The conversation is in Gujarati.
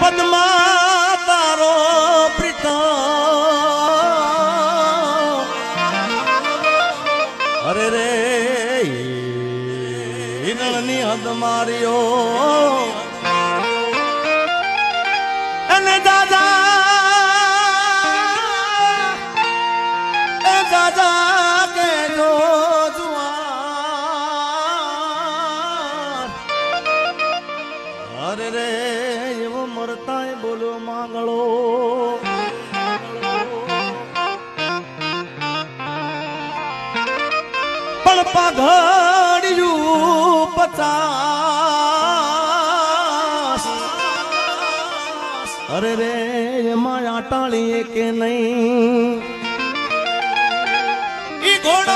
પદમાં તારો પ્રીતમ. અરે રે હિરણની હદ માર્યો. અરે રે એવો મરતાય બોલો માંગળો પણ પાઘડિયું પચાસ અરે રે એમાં આટાળીએ કે નહીં ઈ ઘોડો